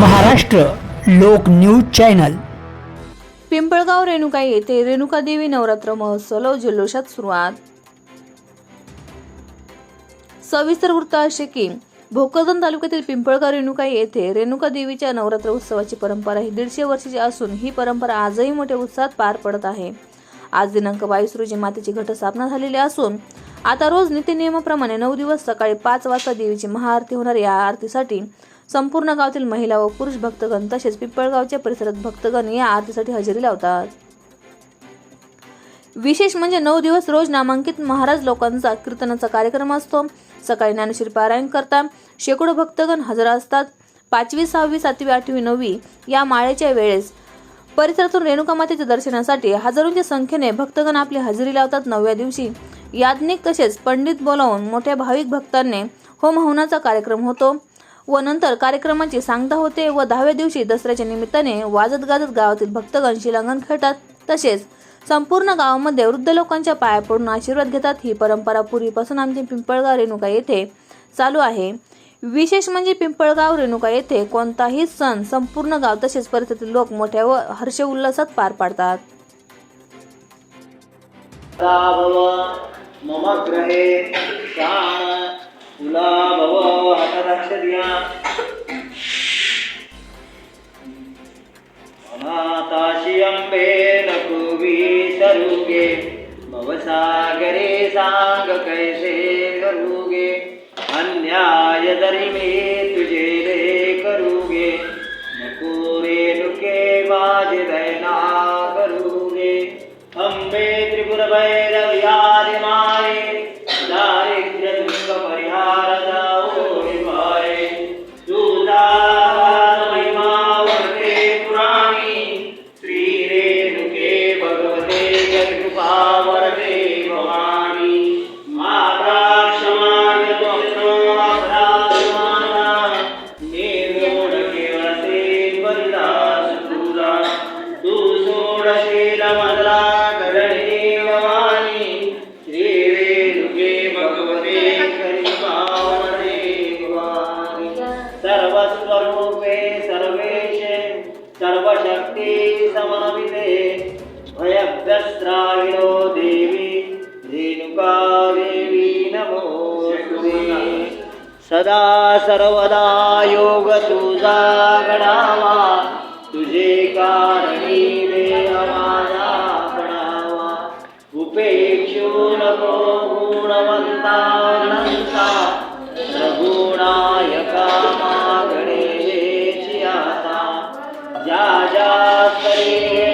महाराष्ट्र लोक news channel. Pimpalgaon Renuka येथे रेणुका देवी नवरात्र महोत्सव जल्लोषात सुरुवात. सविस्तर वृत्त असे की भोकरदन तालुक्यातील पिंपळगाव रेणुका येथे रेणुका देवीच्या नवरात्र उत्सवाची परंपरा ही दीडशे वर्षाची असून ही परंपरा आजही मोठ्या उत्साहात पार पडत आहे. आज दिनांक बावीस रोजी मातेची घटस्थापना झालेली असून आता रोज नित्यनियमाप्रमाणे नऊ दिवस सकाळी पाच वाजता देवीची महाआरती होणार या आरतीसाठी संपूर्ण गावातील महिला व पुरुष भक्तगण तसेच पिंपळगावच्या परिसरात भक्तगण या आरतीसाठी हजेरी लावतात. विशेष म्हणजे नऊ दिवस रोज नामांकित महाराज लोकांचा कीर्तनाचा कार्यक्रम असतो. सकाळी ज्ञानेश्वरी पारायण करता शेकडो भक्तगण हजर असतात. पाचवी सहावी सातवी आठवी नववी या माळेच्या वेळेस परिसरातून रेणुका मातेच्या दर्शनासाठी हजारोंच्या संख्येने भक्तगण आपली हजेरी लावतात नवव्या दिवशी. याज्ञिक तसेच पंडित बोलावून मोठ्या भाविक भक्तांनी होम हवनाचा कार्यक्रम होतो. व नंतर कार्यक्रमाची सांगता होते व दहाव्या दिवशी दसऱ्याच्या निमित्ताने वाजत गाजत गावातील भक्तगण शिलांगण खेळतात. तसेच संपूर्ण गावामध्ये वृद्ध लोकांच्या पाया पडून आशीर्वाद घेतात. ही परंपरा पूर्वीपासून आमची पिंपळगाव रेणुका येथे चालू आहे. विशेष म्हणजे पिंपळगाव रेणुका येथे कोणताही सण संपूर्ण गाव तसेच परिसरातील लोक मोठ्या व हर्ष उल्हासात पार पाडतात. मम ग्रहे सरुगे भवसागरे सांग कैसे करूगे अन्याय जरी सर्वशक्ति समन्विते भयभ्यस्रायिनो देवी रेणुका देवी नमो सदा सर्वदा योग तुझा घडावा तुझे कारणी देवा बनावा उपे Shri